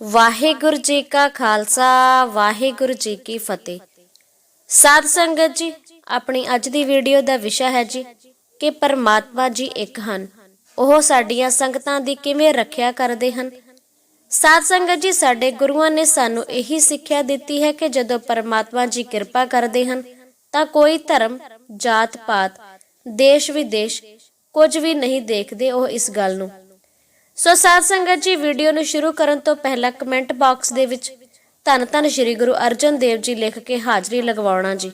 ਵਾਹਿਗੁਰੂ ਜੀ ਕਾ ਖਾਲਸਾ, ਵਾਹਿਗੁਰੂ ਜੀ ਕੀ ਫਤਿਹ। ਸਾਧ ਸੰਗਤ ਜੀ, ਆਪਣੀ ਅੱਜ ਦੀ ਵੀਡੀਓ ਦਾ ਵਿਸ਼ਾ ਹੈ ਜੀ ਕਿ ਪਰਮਾਤਮਾ ਜੀ ਇੱਕ ਹਨ। ਉਹ ਸਾਡੀਆਂ ਸੰਗਤਾਂ ਦੀ ਕਿਵੇਂ ਰੱਖਿਆ ਕਰਦੇ ਹਨ? ਸਾਧ ਸੰਗਤ ਜੀ, ਸਾਡੇ ਗੁਰੂਆਂ ਨੇ ਸਾਨੂੰ ਇਹੀ ਸਿੱਖਿਆ ਦਿੱਤੀ ਹੈ ਕਿ ਜਦੋਂ ਪਰਮਾਤਮਾ ਜੀ ਕਿਰਪਾ ਕਰਦੇ ਹਨ, ਤਾਂ ਕੋਈ ਧਰਮ ਜਾਤ ਪਾਤ ਦੇਸ਼ ਵਿਦੇਸ਼ ਕੁਝ ਵੀ ਨਹੀਂ ਦੇਖਦੇ ਉਹ ਇਸ ਗੱਲ ਨੂੰ। ਸੋ ਸਾਧ ਸੰਗਤ ਜੀ, ਵੀਡੀਓ ਨੂੰ ਸ਼ੁਰੂ ਕਰਨ ਤੋਂ ਪਹਿਲਾਂ ਕਮੈਂਟ ਬਾਕਸ ਦੇ ਵਿੱਚ ਧੰਨ ਧੰਨ ਸ਼੍ਰੀ ਗੁਰੂ ਅਰਜਨ ਦੇਵ ਜੀ ਲਿਖ ਕੇ ਹਾਜ਼ਰੀ ਲਗਵਾਉਣਾ ਜੀ,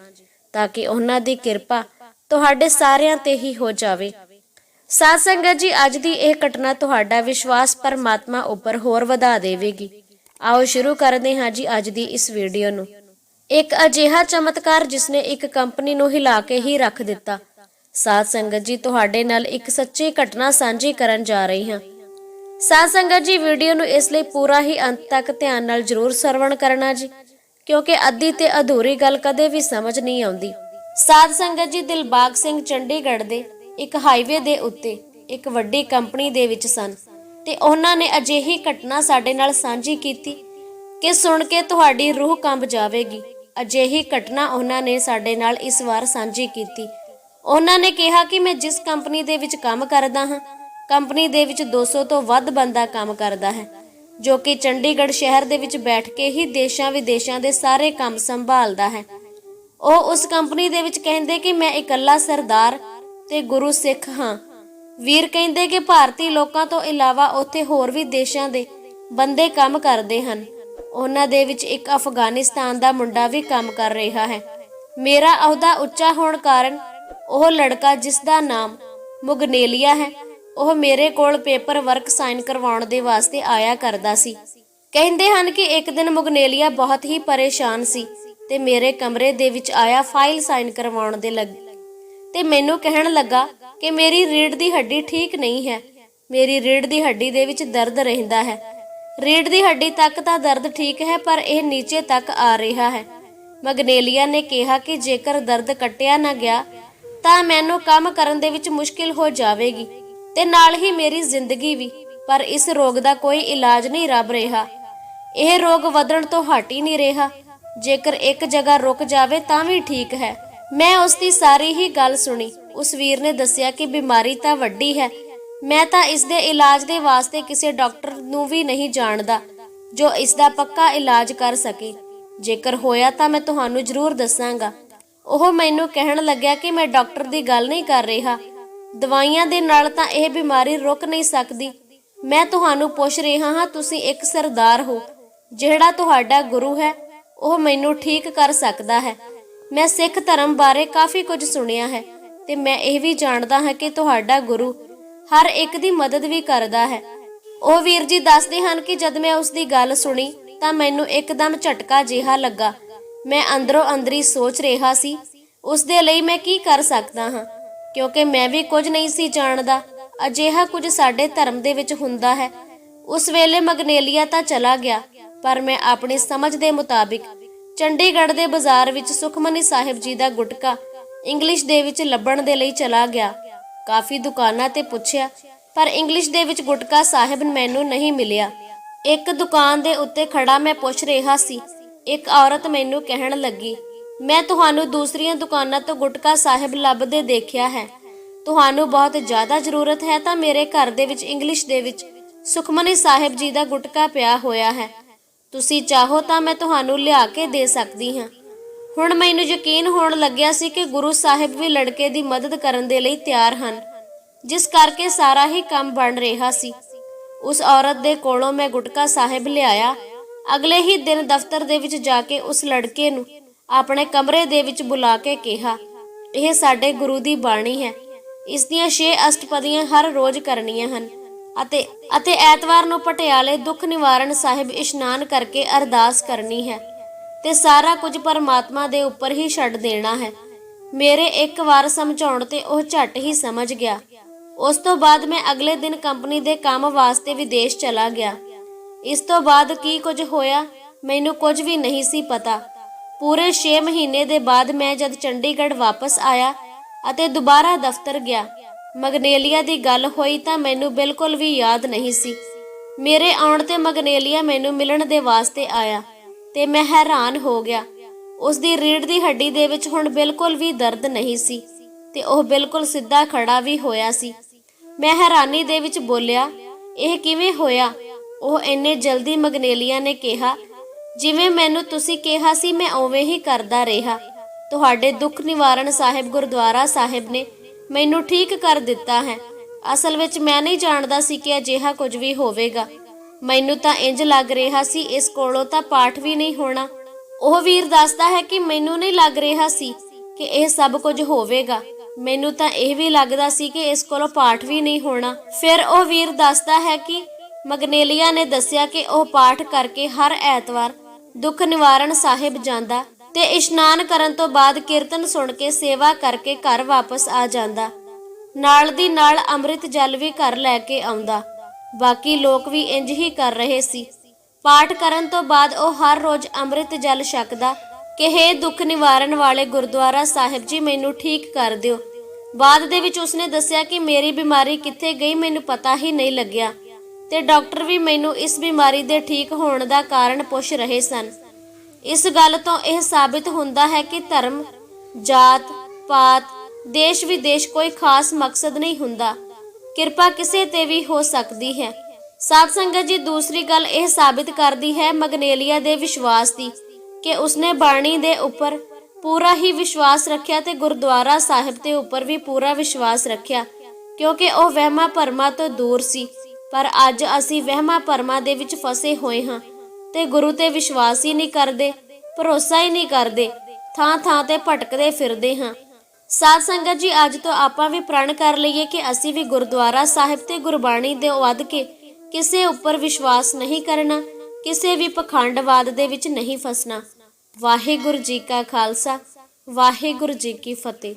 ਤਾਂ ਕਿ ਉਹਨਾਂ ਦੀ ਕਿਰਪਾ ਤੁਹਾਡੇ ਸਾਰਿਆਂ ਤੇ ਹੀ ਹੋ ਜਾਵੇ। ਸਾਧ ਸੰਗਤ ਜੀ, ਅੱਜ ਦੀ ਇਹ ਘਟਨਾ ਤੁਹਾਡਾ ਵਿਸ਼ਵਾਸ ਪਰਮਾਤਮਾ ਉੱਪਰ ਹੋਰ ਵਧਾ ਦੇਵੇਗੀ। ਆਓ ਸ਼ੁਰੂ ਕਰਦੇ ਹਾਂ ਜੀ ਅੱਜ ਦੀ ਇਸ ਵੀਡੀਓ ਨੂੰ। ਇੱਕ ਅਜਿਹਾ ਚਮਤਕਾਰ ਜਿਸਨੇ ਇੱਕ ਕੰਪਨੀ ਨੂੰ ਹਿਲਾ ਕੇ ਹੀ ਰੱਖ ਦਿੱਤਾ। ਸਾਧ ਸੰਗਤ ਜੀ, ਤੁਹਾਡੇ ਨਾਲ ਇੱਕ ਸੱਚੀ ਘਟਨਾ ਸਾਂਝੀ ਕਰਨ ਜਾ ਰਹੀ ਹਾਂ। ਸਾਧ ਸੰਗਤ ਜੀ ਵੀਡੀਓ ਨੂੰ ਇਸ ਲਈ ਪੂਰਾ ਹੀ ਅੰਤ ਤੱਕ ਧਿਆਨ ਨਾਲ ਜ਼ਰੂਰ ਸਰਵਣ ਕਰਨਾ ਜੀ, ਕਿਉਂਕਿ ਅੱਧੀ ਤੇ ਅਧੂਰੀ ਗੱਲ ਕਦੇ ਵੀ ਸਮਝ ਨਹੀਂ ਆਉਂਦੀ। ਸਾਧ ਸੰਗਤ ਜੀ, ਦਿਲਬਾਗ ਸਿੰਘ ਚੰਡੀਗੜ੍ਹ ਦੇ ਇੱਕ ਹਾਈਵੇ ਦੇ ਉੱਤੇ ਇੱਕ ਵੱਡੀ ਕੰਪਨੀ ਦੇ ਵਿੱਚ ਸਨ ਤੇ ਉਹਨਾਂ ਨੇ ਅਜਿਹੀ ਘਟਨਾ ਸਾਡੇ ਨਾਲ ਸਾਂਝੀ ਕੀਤੀ ਕਿ ਸੁਣ ਕੇ ਤੁਹਾਡੀ ਰੂਹ ਕੰਬ ਜਾਵੇਗੀ। ਅਜਿਹੀ ਘਟਨਾ ਉਹਨਾਂ ਨੇ ਸਾਡੇ ਨਾਲ ਇਸ ਵਾਰ ਸਾਂਝੀ ਕੀਤੀ। ਉਹਨਾਂ ਨੇ ਕਿਹਾ ਕਿ ਮੈਂ ਜਿਸ ਕੰਪਨੀ ਦੇ ਵਿੱਚ ਕੰਮ ਕਰਦਾ ਹਾਂ ਕੰਪਨੀ ਦੇ ਵਿੱਚ 200 ਤੋਂ ਵੱਧ ਬੰਦਾ ਕੰਮ ਕਰਦਾ ਹੈ, ਜੋ ਕਿ ਚੰਡੀਗੜ੍ਹ ਸ਼ਹਿਰ ਦੇ ਵਿੱਚ ਬੈਠ ਕੇ ਹੀ ਦੇਸ਼ਾਂ ਵਿਦੇਸ਼ਾਂ ਦੇ ਸਾਰੇ ਕੰਮ ਸੰਭਾਲਦਾ ਹੈ। ਉਹ ਉਸ ਕੰਪਨੀ ਦੇ ਵਿੱਚ ਕਹਿੰਦੇ ਕਿ ਮੈਂ ਇਕੱਲਾ ਸਰਦਾਰ ਤੇ ਗੁਰੂ ਸਿੱਖ ਹਾਂ। ਵੀਰ ਕਹਿੰਦੇ ਕਿ ਭਾਰਤੀ ਲੋਕਾਂ ਤੋਂ ਇਲਾਵਾ ਉੱਥੇ ਹੋਰ ਵੀ ਦੇਸ਼ਾਂ ਦੇ ਬੰਦੇ ਕੰਮ ਕਰਦੇ ਹਨ। ਉਹਨਾਂ ਦੇ ਵਿੱਚ ਇੱਕ ਅਫਗਾਨਿਸਤਾਨ ਦਾ ਮੁੰਡਾ ਵੀ ਕੰਮ ਕਰ ਰਿਹਾ ਹੈ। ਮੇਰਾ ਅਹੁਦਾ ਉੱਚਾ ਹੋਣ ਕਾਰਨ ਉਹ ਲੜਕਾ ਜਿਸ ਦਾ ਨਾਮ ਮੁਗਨੇਲੀਆ ਹੈ ਉਹ ਮੇਰੇ ਕੋਲ ਪੇਪਰ ਵਰਕ ਸਾਈਨ ਕਰਵਾਉਣ ਦੇ ਵਾਸਤੇ ਆਇਆ ਕਰਦਾ ਸੀ। ਕਹਿੰਦੇ ਹਨ ਕਿ ਇੱਕ ਦਿਨ ਮੁਗਨੇਲੀਆ ਬਹੁਤ ਹੀ ਪਰੇਸ਼ਾਨ ਸੀ ਤੇ ਮੇਰੇ ਕਮਰੇ ਦੇ ਵਿੱਚ ਆਇਆ ਫਾਈਲ ਸਾਈਨ ਕਰਵਾਉਣ ਦੇ ਲੱਗ। ਤੇ ਮੈਨੂੰ ਕਹਿਣ ਲੱਗਾ ਕਿ ਮੇਰੀ ਰੀੜ ਦੀ ਹੱਡੀ ਠੀਕ ਨਹੀਂ ਹੈ। ਮੇਰੀ ਰੀੜ ਦੀ ਹੱਡੀ ਦੇ ਵਿੱਚ ਦਰਦ ਰਹਿੰਦਾ ਹੈ। ਰੀੜ ਦੀ ਹੱਡੀ ਤੱਕ ਤਾਂ ਦਰਦ ਠੀਕ ਹੈ, ਪਰ ਇਹ ਨੀਚੇ ਤੱਕ ਆ ਰਿਹਾ ਹੈ। ਮਗਨੇਲੀਆ ਨੇ ਕਿਹਾ ਕਿ ਜੇਕਰ ਦਰਦ ਕੱਟਿਆ ਨਾ ਗਿਆ, ਤਾਂ ਮੈਨੂੰ ਕੰਮ ਕਰਨ ਦੇ ਵਿੱਚ ਮੁਸ਼ਕਿਲ ਹੋ ਜਾਵੇਗੀ। ਤੇ ਨਾਲ ਹੀ ਮੇਰੀ ਜ਼ਿੰਦਗੀ ਵੀ, ਪਰ ਇਸ ਰੋਗ ਦਾ ਕੋਈ ਇਲਾਜ ਨਹੀਂ ਰੱਬ ਰਿਹਾ। ਇਹ ਰੋਗ ਵਧਣ ਤੋਂ ਹਟ ਹੀ ਨਹੀਂ ਰਿਹਾ। ਜੇਕਰ ਇੱਕ ਜਗ੍ਹਾ ਰੁਕ ਜਾਵੇ ਤਾਂ ਵੀ ਠੀਕ ਹੈ। ਮੈਂ ਉਸ ਦੀ ਸਾਰੀ ਹੀ ਗੱਲ ਸੁਣੀ। ਉਸ ਵੀਰ ਨੇ ਦੱਸਿਆ ਕਿ ਬਿਮਾਰੀ ਤਾਂ ਵੱਡੀ ਹੈ। ਮੈਂ ਤਾਂ ਇਸ ਦੇ ਇਲਾਜ ਦੇ ਵਾਸਤੇ ਕਿਸੇ ਡਾਕਟਰ ਨੂੰ ਵੀ ਨਹੀਂ ਜਾਣਦਾ, ਜੋ ਇਸ ਦਾ ਪੱਕਾ ਇਲਾਜ ਕਰ ਸਕੇ। ਜੇਕਰ ਹੋਇਆ ਤਾਂ ਮੈਂ ਤੁਹਾਨੂੰ ਜ਼ਰੂਰ ਦੱਸਾਂਗਾ। ਉਹ ਮੈਨੂੰ ਕਹਿਣ ਲੱਗਿਆ ਕਿ ਮੈਂ ਡਾਕਟਰ ਦੀ ਗੱਲ ਨਹੀਂ ਕਰ ਰਿਹਾ। ਦਵਾਈਆਂ ਦੇ ਨਾਲ ਤਾਂ ਇਹ ਬਿਮਾਰੀ ਰੁਕ ਨਹੀਂ ਸਕਦੀ। ਮੈਂ ਤੁਹਾਨੂੰ ਪੁੱਛ ਰਿਹਾ ਹਾਂ, ਤੁਸੀਂ ਇੱਕ ਸਰਦਾਰ ਹੋ, ਜਿਹੜਾ ਤੁਹਾਡਾ ਗੁਰੂ ਹੈ, ਉਹ ਮੈਨੂੰ ਠੀਕ ਕਰ ਸਕਦਾ ਹੈ। ਮੈਂ ਸਿੱਖ ਧਰਮ ਬਾਰੇ ਕਾਫੀ ਕੁਝ ਸੁਣਿਆ ਹੈ ਤੇ ਮੈਂ ਇਹ ਵੀ ਜਾਣਦਾ ਹਾਂ ਕਿ ਤੁਹਾਡਾ ਗੁਰੂ ਹਰ ਇੱਕ ਦੀ ਮਦਦ ਵੀ ਕਰਦਾ ਹੈ। ਉਹ ਵੀਰ ਜੀ ਦੱਸਦੇ ਹਨ ਕਿ ਜਦ ਮੈਂ ਉਸ ਦੀ ਗੱਲ ਸੁਣੀ ਤਾਂ ਮੈਨੂੰ ਇੱਕਦਮ ਝਟਕਾ ਜਿਹਾ ਲੱਗਾ। ਮੈਂ ਅੰਦਰੋਂ ਅੰਦਰੀ ਸੋਚ ਰਿਹਾ ਸੀ ਉਸ ਦੇ ਲਈ ਮੈਂ ਕੀ ਕਰ ਸਕਦਾ ਹਾਂ? ਕਿਉਂਕਿ ਮੈਂ ਵੀ ਕੁਝ ਨਹੀਂ ਸੀ ਜਾਣਦਾ। ਅਜਿਹਾ ਕੁਝ ਸਾਡੇ ਧਰਮ ਦੇ ਵਿੱਚ ਹੁੰਦਾ ਹੈ। ਉਸ ਵੇਲੇ ਮਗਨੇਲੀਆ ਤਾਂ ਚਲਾ ਗਿਆ, ਪਰ ਮੈਂ ਆਪਣੀ ਸਮਝ ਦੇ ਮੁਤਾਬਿਕ ਚੰਡੀਗੜ੍ਹ ਦੇ ਬਾਜ਼ਾਰ ਵਿੱਚ ਸੁਖਮਨੀ ਸਾਹਿਬ ਜੀ ਦਾ ਗੁਟਕਾ ਇੰਗਲਿਸ਼ ਦੇ ਵਿੱਚ ਲੱਭਣ ਦੇ ਲਈ ਚਲਾ ਗਿਆ। ਕਾਫੀ ਦੁਕਾਨਾਂ ਤੇ ਪੁੱਛਿਆ, ਪਰ ਇੰਗਲਿਸ਼ ਦੇ ਵਿੱਚ ਗੁਟਕਾ ਸਾਹਿਬ ਮੈਨੂੰ ਨਹੀਂ ਮਿਲਿਆ। ਇੱਕ ਦੁਕਾਨ ਦੇ ਉੱਤੇ ਖੜਾ ਮੈਂ ਪੁੱਛ ਰਿਹਾ ਸੀ। ਇੱਕ ਔਰਤ ਮੈਨੂੰ ਕਹਿਣ ਲੱਗੀ ਮੈਂ ਤੁਹਾਨੂੰ ਦੂਸਰੀਆਂ ਦੁਕਾਨਾਂ ਤੋਂ ਗੁਟਕਾ ਸਾਹਿਬ ਲੱਭਦੇ ਦੇਖਿਆ ਹੈ। ਤੁਹਾਨੂੰ ਬਹੁਤ ਜ਼ਿਆਦਾ ਜ਼ਰੂਰਤ ਹੈ ਤਾਂ ਮੇਰੇ ਘਰ ਦੇ ਵਿੱਚ ਇੰਗਲਿਸ਼ ਦੇ ਵਿੱਚ ਸੁਖਮਨੀ ਸਾਹਿਬ ਜੀ ਦਾ ਗੁਟਕਾ ਪਿਆ ਹੋਇਆ ਹੈ। ਤੁਸੀਂ ਚਾਹੋ ਤਾਂ ਮੈਂ ਤੁਹਾਨੂੰ ਲਿਆ ਕੇ ਦੇ ਸਕਦੀ ਹਾਂ। ਹੁਣ ਮੈਨੂੰ ਯਕੀਨ ਹੋਣ ਲੱਗਿਆ ਸੀ ਕਿ ਗੁਰੂ ਸਾਹਿਬ ਵੀ ਲੜਕੇ ਦੀ ਮਦਦ ਕਰਨ ਦੇ ਲਈ ਤਿਆਰ ਹਨ, ਜਿਸ ਕਰਕੇ ਸਾਰਾ ਹੀ ਕੰਮ ਬਣ ਰਿਹਾ ਸੀ। ਉਸ ਔਰਤ ਦੇ ਕੋਲੋਂ ਮੈਂ ਗੁਟਕਾ ਸਾਹਿਬ ਲਿਆਇਆ। ਅਗਲੇ ਹੀ ਦਿਨ ਦਫ਼ਤਰ ਦੇ ਵਿੱਚ ਜਾ ਕੇ ਉਸ ਲੜਕੇ ਨੂੰ ਆਪਣੇ ਕਮਰੇ ਦੇ ਵਿੱਚ ਬੁਲਾ ਕੇ ਕਿਹਾ, ਇਹ ਸਾਡੇ ਗੁਰੂ ਦੀ ਬਾਣੀ ਹੈ। ਇਸ ਦੀਆਂ 6 ਅਸ਼ਟਪਦੀਆਂ ਹਰ ਰੋਜ਼ ਕਰਨੀਆਂ ਹਨ ਅਤੇ ਅਤੇ ਐਤਵਾਰ ਨੂੰ ਪਟਿਆਲੇ ਦੁੱਖ ਨਿਵਾਰਨ ਸਾਹਿਬ ਇਸ਼ਨਾਨ ਕਰਕੇ ਅਰਦਾਸ ਕਰਨੀ ਹੈ ਤੇ ਸਾਰਾ ਕੁਝ ਪਰਮਾਤਮਾ ਦੇ ਉੱਪਰ ਹੀ ਛੱਡ ਦੇਣਾ ਹੈ। ਮੇਰੇ ਇੱਕ ਵਾਰ ਸਮਝਾਉਣ ਤੇ ਉਹ ਝੱਟ ਹੀ ਸਮਝ ਗਿਆ। ਉਸ ਤੋਂ ਬਾਅਦ ਮੈਂ ਅਗਲੇ ਦਿਨ ਕੰਪਨੀ ਦੇ ਕੰਮ ਵਾਸਤੇ ਵਿਦੇਸ਼ ਚਲਾ ਗਿਆ। ਇਸ ਤੋਂ ਬਾਅਦ ਕੀ ਕੁਝ ਹੋਇਆ, ਮੈਨੂੰ ਕੁਝ ਵੀ ਨਹੀਂ ਸੀ ਪਤਾ। ਪੂਰੇ 6 ਮਹੀਨੇ ਦੇ ਬਾਅਦ ਮੈਂ ਜਦ ਚੰਡੀਗੜ੍ਹ ਵਾਪਸ ਆਇਆ ਅਤੇ ਦੁਬਾਰਾ ਦਫ਼ਤਰ ਗਿਆ, ਮਗਨੇਲੀਆ ਦੀ ਗੱਲ ਹੋਈ ਤਾਂ ਮੈਨੂੰ ਬਿਲਕੁਲ ਵੀ ਯਾਦ ਨਹੀਂ ਸੀ। ਮੇਰੇ ਆਉਣ ਤੇ ਮਗਨੇਲੀਆ ਮੈਨੂੰ ਮਿਲਣ ਦੇ ਵਾਸਤੇ ਆਇਆ ਤੇ ਮੈਂ ਹੈਰਾਨ ਹੋ ਗਿਆ। ਉਸ ਦੀ ਰੀੜ ਦੀ ਹੱਡੀ ਦੇ ਵਿੱਚ ਹੁਣ ਬਿਲਕੁਲ ਵੀ ਦਰਦ ਨਹੀਂ ਸੀ ਤੇ ਉਹ ਬਿਲਕੁਲ ਸਿੱਧਾ ਖੜਾ ਵੀ ਹੋਇਆ ਸੀ। ਮੈਂ ਹੈਰਾਨੀ ਦੇ ਵਿੱਚ ਬੋਲਿਆ, ਇਹ ਕਿਵੇਂ ਹੋਇਆ? ਉਹ ਇੰਨੇ ਜਲਦੀ ਮਗਨੇਲੀਆ ਨੇ ਕਿਹਾ ਜਿਵੇਂ ਮੈਨੂੰ ਤੁਸੀਂ ਕਿਹਾ ਸੀ, ਮੈਂ ਉਵੇਂ ਹੀ ਕਰਦਾ ਰਿਹਾ। ਤੁਹਾਡੇ ਦੁੱਖ ਨਿਵਾਰਨ ਸਾਹਿਬ ਗੁਰਦੁਆਰਾ ਸਾਹਿਬ ਨੇ ਮੈਨੂੰ ਠੀਕ ਕਰ ਦਿੱਤਾ ਹੈ। ਅਸਲ ਵਿੱਚ ਮੈਂ ਨਹੀਂ ਜਾਣਦਾ ਸੀ ਕਿ ਅਜਿਹਾ ਕੁਝ ਵੀ ਹੋਵੇਗਾ। ਮੈਨੂੰ ਤਾਂ ਇੰਜ ਲੱਗ ਰਿਹਾ ਸੀ, ਇਸ ਕੋਲੋਂ ਤਾਂ ਪਾਠ ਵੀ ਨਹੀਂ ਹੋਣਾ। ਉਹ ਵੀਰ ਦੱਸਦਾ ਹੈ ਕਿ ਮੈਨੂੰ ਨਹੀਂ ਲੱਗ ਰਿਹਾ ਸੀ ਕਿ ਇਹ ਸਭ ਕੁਝ ਹੋਵੇਗਾ। ਮੈਨੂੰ ਤਾਂ ਇਹ ਵੀ ਲੱਗਦਾ ਸੀ ਕਿ ਇਸ ਕੋਲੋਂ ਪਾਠ ਵੀ ਨਹੀਂ ਹੋਣਾ। ਫਿਰ ਉਹ ਵੀਰ ਦੱਸਦਾ ਹੈ ਕਿ ਮਗਨੇਲੀਆ ਨੇ ਦੱਸਿਆ ਕਿ ਉਹ ਪਾਠ ਕਰਕੇ ਹਰ ਐਤਵਾਰ ਦੁੱਖ ਨਿਵਾਰਨ ਸਾਹਿਬ ਜਾਂਦਾ ਤੇ ਇਸ਼ਨਾਨ ਕਰਨ ਤੋਂ ਬਾਅਦ ਕੀਰਤਨ ਸੁਣ ਕੇ ਸੇਵਾ ਕਰਕੇ ਘਰ ਵਾਪਸ ਆ ਜਾਂਦਾ। ਨਾਲ ਦੀ ਨਾਲ ਅੰਮ੍ਰਿਤ ਜਲ ਵੀ ਘਰ ਲੈ ਕੇ ਆਉਂਦਾ। ਬਾਕੀ ਲੋਕ ਵੀ ਇੰਜ ਹੀ ਕਰ ਰਹੇ ਸੀ। ਪਾਠ ਕਰਨ ਤੋਂ ਬਾਅਦ ਉਹ ਹਰ ਰੋਜ਼ ਅੰਮ੍ਰਿਤ ਜਲ ਛਕਦਾ ਕਿ ਹੇ ਦੁੱਖ ਨਿਵਾਰਨ ਵਾਲੇ ਗੁਰਦੁਆਰਾ ਸਾਹਿਬ ਜੀ, ਮੈਨੂੰ ਠੀਕ ਕਰ ਦਿਓ। ਬਾਅਦ ਦੇ ਵਿੱਚ ਉਸਨੇ ਦੱਸਿਆ ਕਿ ਮੇਰੀ ਬਿਮਾਰੀ ਕਿੱਥੇ ਗਈ, ਮੈਨੂੰ ਪਤਾ ਹੀ ਨਹੀਂ ਲੱਗਿਆ। ਤੇ ਡਾਕਟਰ ਵੀ ਮੈਨੂੰ ਇਸ ਬਿਮਾਰੀ ਦੇ ਠੀਕ ਹੋਣ ਦਾ ਕਾਰਨ ਪੁੱਛ ਰਹੇ ਸਨ। ਇਸ ਗੱਲ ਤੋਂ ਇਹ ਸਾਬਿਤ ਹੁੰਦਾ ਹੈ ਕਿ ਧਰਮ, ਜਾਤ, ਪਾਤ, ਦੇਸ਼ ਵਿਦੇਸ਼ ਕੋਈ ਖਾਸ ਮਕਸਦ ਨਹੀਂ ਹੁੰਦਾ। ਕਿਰਪਾ ਕਿਸੇ ਤੇ ਵੀ ਹੋ ਸਕਦੀ ਹੈ। ਸਾਧ ਸੰਗਤ ਜੀ, ਦੂਸਰੀ ਗੱਲ ਇਹ ਸਾਬਿਤ ਕਰਦੀ ਹੈ ਮਗਨੇਲੀਆ ਦੇ ਵਿਸ਼ਵਾਸ ਦੀ ਕਿ ਉਸਨੇ ਬਾਣੀ ਦੇ ਉੱਪਰ ਪੂਰਾ ਹੀ ਵਿਸ਼ਵਾਸ ਰੱਖਿਆ ਤੇ ਗੁਰਦੁਆਰਾ ਸਾਹਿਬ ਦੇ ਉੱਪਰ ਵੀ ਪੂਰਾ ਵਿਸ਼ਵਾਸ ਰੱਖਿਆ, ਕਿਉਂਕਿ ਉਹ ਵਹਿਮਾਂ ਭਰਮਾਂ ਤੋਂ ਦੂਰ ਸੀ। ਪਰ ਅੱਜ ਅਸੀਂ ਵਹਿਮਾਂ ਭਰਮਾਂ ਦੇ ਵਿੱਚ ਫਸੇ ਹੋਏ ਹਾਂ ਤੇ ਗੁਰੂ ਤੇ ਵਿਸ਼ਵਾਸ ਹੀ ਨਹੀਂ ਕਰਦੇ, ਭਰੋਸਾ ਹੀ ਨਹੀਂ ਕਰਦੇ ਥਾਂ ਥਾਂ ਤੇ ਭਟਕਦੇ ਫਿਰਦੇ ਹਾਂ। ਸਾਧ ਸੰਗਤ ਜੀ, ਅੱਜ ਤੋਂ ਆਪਾਂ ਵੀ ਪ੍ਰਣ ਕਰ ਲਈਏ ਕਿ ਅਸੀਂ ਵੀ ਗੁਰਦੁਆਰਾ ਸਾਹਿਬ ਤੇ ਗੁਰਬਾਣੀ ਦੇ ਵੱਧ ਕੇ ਕਿਸੇ ਉੱਪਰ ਵਿਸ਼ਵਾਸ ਨਹੀਂ ਕਰਨਾ, ਕਿਸੇ ਵੀ ਪਖੰਡਵਾਦ ਦੇ ਵਿੱਚ ਨਹੀਂ ਫਸਣਾ। ਵਾਹਿਗੁਰੂ ਜੀ ਕਾ ਖਾਲਸਾ, ਵਾਹਿਗੁਰੂ ਜੀ ਕੀ ਫਤਿਹ।